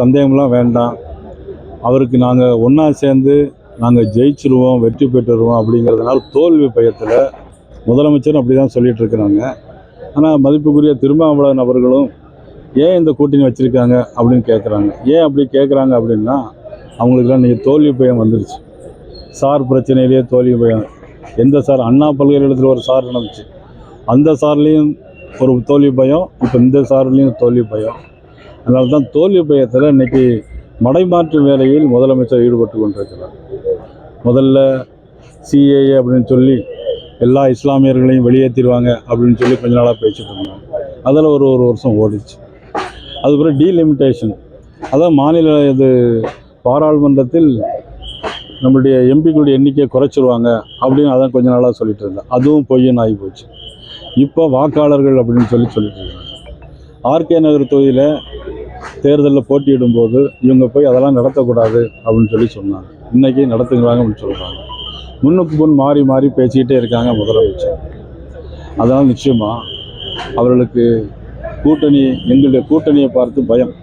சந்தேகம்லாம் வேண்டாம். அவருக்கு நாங்கள் ஒன்றா சேர்ந்து நாங்கள் ஜெயிச்சிருவோம் வெற்றி பெற்றுருவோம் அப்படிங்கிறதுனால தோல்வி பயத்தில் முதலமைச்சரும் அப்படி தான் சொல்லிகிட்டு இருக்கிறாங்க ஆனால் மதிப்புக்குரிய திருமாவளவன் அவர்களும் ஏன் இந்த கூட்டணி வச்சுருக்காங்க அப்படின்னு கேட்குறாங்க ஏன் அப்படி கேட்குறாங்க அப்படின்னா அவங்களுக்குலாம் நீங்கள் தோல்வி பயம் வந்துடுச்சு சார் பிரச்சனையிலேயே தோல்வி பயம். எந்த சார்? அண்ணா பல்கலைக்கழகத்தில் ஒரு சார் நடந்துச்சு. அந்த சார்லேயும் ஒரு தோல்வி பயம் இப்போ இந்த சார்லேயும் தோல்வி பயம். அதனால தான் தோல்வி பயத்தில் இன்னைக்கு மடைமாற்று வேலையில் முதலமைச்சர் ஈடுபட்டு கொண்டிருக்கிறார். முதல்ல சிஏஏ அப்படின்னு சொல்லி எல்லா இஸ்லாமியர்களையும் வெளியேற்றிடுவாங்க அப்படின்னு சொல்லி கொஞ்ச நாளாக பேசிட்டு இருந்தாங்க. அதில் ஒரு ஒரு வருஷம் ஓடிச்சு. அதுக்கப்புறம் டீலிமிட்டேஷன் அதான் மாநில இது பாராளுமன்றத்தில் நம்மளுடைய எம்பிக்களுடைய எண்ணிக்கையை குறைச்சிருவாங்க அப்படின்னு அதான் கொஞ்ச நாளாக சொல்லிட்டு இருந்தேன் அதுவும் பொய்யன்னு ஆகி போச்சு. இப்போ வாக்காளர்கள் அப்படின்னு சொல்லி சொல்லிட்டு இருக்காங்க. ஆர்கே நகர் தொகுதியில் தேர்தலில் போட்டியிடும்போது இவங்க போய் அதெல்லாம் நடத்தக்கூடாது அப்படின்னு சொல்லி சொன்னாங்க. இன்றைக்கி நடத்துங்கிறாங்க அப்படின்னு சொல்கிறாங்க முன்னுக்கு முன் மாறி மாறி பேசிக்கிட்டே இருக்காங்க முதலமைச்சர். அதனால் நிச்சயமாக அவர்களுக்கு கூட்டணி எங்களுடைய கூட்டணியை பார்த்து பயம்.